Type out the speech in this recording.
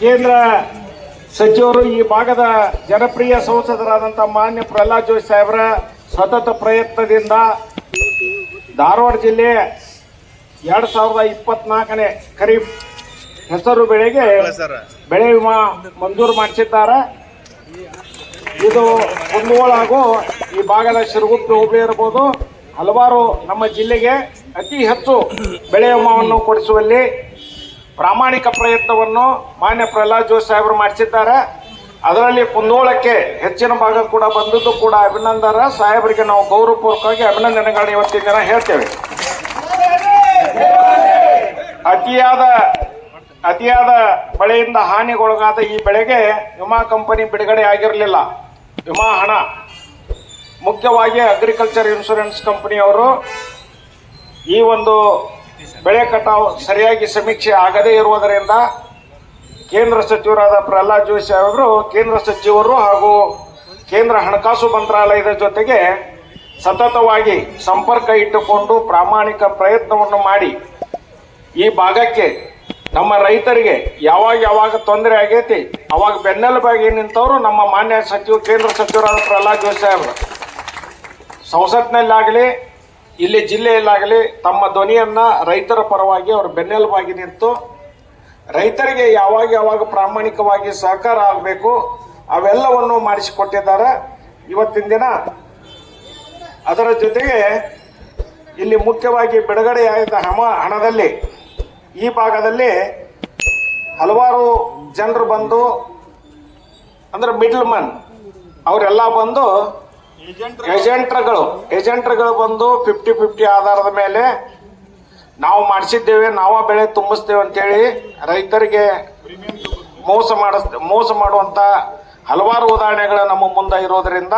ಕೇಂದ್ರ ಸಚಿವರು ಈ ಭಾಗದ ಜನಪ್ರಿಯ ಸಂಸದರಾದಂಥ ಮಾನ್ಯ ಪ್ರಹ್ಲಾದ್ ಜೋಶಿ ಸಾಹೇಬರ ಸತತ ಪ್ರಯತ್ನದಿಂದ ಧಾರವಾಡ ಜಿಲ್ಲೆ ಎರಡ್ ಸಾವಿರದ ಇಪ್ಪತ್ನಾಲ್ಕನೇ ಖರೀಫ್ ಹೆಸರು ಬೆಳೆಗೆ ಬೆಳೆ ವಿಮಾ ಮಂಜೂರು ಮಾಡಿಸಿದ್ದಾರೆ. ಇದು ಕುಂದಗೋಳ ಹಾಗೂ ಈ ಭಾಗದ ಶಿರಗುಪ್ಪಿ ಹೋಬಳಿ ಇರಬಹುದು ಹಲವಾರು ನಮ್ಮ ಜಿಲ್ಲೆಗೆ ಅತಿ ಹೆಚ್ಚು ಬೆಳೆ ವಿಮಾವನ್ನು ಕೊಡಿಸುವಲ್ಲಿ ಪ್ರಾಮಾಣಿಕ ಪ್ರಯತ್ನವನ್ನು ಮಾನ್ಯ ಪ್ರಹ್ಲಾದ್ ಜೋಶಿ ಸಾಹೇಬರು ಮಾಡಿಸಿದ್ದಾರೆ. ಅದರಲ್ಲಿ ಕುಂದೋಳಕ್ಕೆ ಹೆಚ್ಚಿನ ಭಾಗ ಕೂಡ ಬಂದದ್ದು ಕೂಡ ಅಭಿನಂದನ. ಸಾಹೇಬರಿಗೆ ನಾವು ಗೌರವಪೂರ್ವಕವಾಗಿ ಅಭಿನಂದನೆಗಳನ್ನ ಇವತ್ತಿನ ದಿನ ಹೇಳ್ತೇವೆ. ಅತಿಯಾದ ಅತಿಯಾದ ಮಳೆಯಿಂದ ಹಾನಿಗೊಳಗಾದ ಈ ಬೆಳೆಗೆ ವಿಮಾ ಕಂಪನಿ ಬಿಡುಗಡೆ ಆಗಿರಲಿಲ್ಲ. ವಿಮಾ ಹಣ. ಮುಖ್ಯವಾಗಿ ಅಗ್ರಿಕಲ್ಚರ್ ಇನ್ಶೂರೆನ್ಸ್ ಕಂಪನಿಯವರು ಈ ಒಂದು ಬೆಳೆ ಕಟಾವು ಸರಿಯಾಗಿ ಸಮೀಕ್ಷೆ ಆಗದೇ ಇರುವುದರಿಂದ ಕೇಂದ್ರ ಸಚಿವರಾದ ಪ್ರಹ್ಲಾದ್ ಜೋಶಿ ಅವರು, ಕೇಂದ್ರ ಸಚಿವರು ಹಾಗೂ ಕೇಂದ್ರ ಹಣಕಾಸು ಮಂತ್ರಾಲಯದ ಜೊತೆಗೆ ಸತತವಾಗಿ ಸಂಪರ್ಕ ಇಟ್ಟುಕೊಂಡು ಪ್ರಾಮಾಣಿಕ ಪ್ರಯತ್ನವನ್ನು ಮಾಡಿ ಈ ಭಾಗಕ್ಕೆ ನಮ್ಮ ರೈತರಿಗೆ ಯಾವಾಗ ಯಾವಾಗ ತೊಂದರೆ ಆಗೈತಿ, ಅವಾಗ ಬೆನ್ನೆಲುಬಾಗಿ ನಿಂತವರು ನಮ್ಮ ಮಾನ್ಯ ಸಚಿವ, ಕೇಂದ್ರ ಸಚಿವರಾದ ಪ್ರಹ್ಲಾದ್ ಜೋಶಿ ಅವರು. ಸಂಸತ್ನಲ್ಲಾಗಲಿ ಇಲ್ಲಿ ಜಿಲ್ಲೆಯಲ್ಲಾಗಲಿ ತಮ್ಮ ಧ್ವನಿಯನ್ನ ರೈತರ ಪರವಾಗಿ ಅವರು ಬೆನ್ನೆಲುಬಾಗಿ ನಿಂತು ರೈತರಿಗೆ ಯಾವಾಗ ಯಾವಾಗ ಪ್ರಾಮಾಣಿಕವಾಗಿ ಸಹಕಾರ ಆಗಬೇಕು ಅವೆಲ್ಲವನ್ನು ಮಾಡಿಸಿಕೊಟ್ಟಿದ್ದಾರೆ. ಇವತ್ತಿನ ದಿನ ಅದರ ಜೊತೆಗೆ ಇಲ್ಲಿ ಮುಖ್ಯವಾಗಿ ಬಿಡುಗಡೆಯಾದ ಹಮ, ಹಣದಲ್ಲಿ ಈ ಭಾಗದಲ್ಲಿ ಹಲವಾರು ಜನರು ಬಂದು ಅಂದ್ರೆ ಮಿಡ್ಲ್ ಮನ್ ಅವರೆಲ್ಲ ಬಂದು ಏಜೆಂಟ್ರುಗಳು ಏಜೆಂಟ್ರುಗಳು ಬಂದು ಫಿಫ್ಟಿ ಫಿಫ್ಟಿ ಆಧಾರದ ಮೇಲೆ ನಾವು ಮಾಡಿಸಿದ್ದೇವೆ, ನಾವ ಬೆಳೆ ತುಂಬಿಸ್ತೇವೆ ಅಂತೇಳಿ ರೈತರಿಗೆ ಮೋಸ ಮಾಡಿಸ್, ಮೋಸ ಮಾಡುವಂತ ಹಲವಾರು ಉದಾಹರಣೆಗಳು ನಮ್ಮ ಮುಂದೆ ಇರೋದ್ರಿಂದ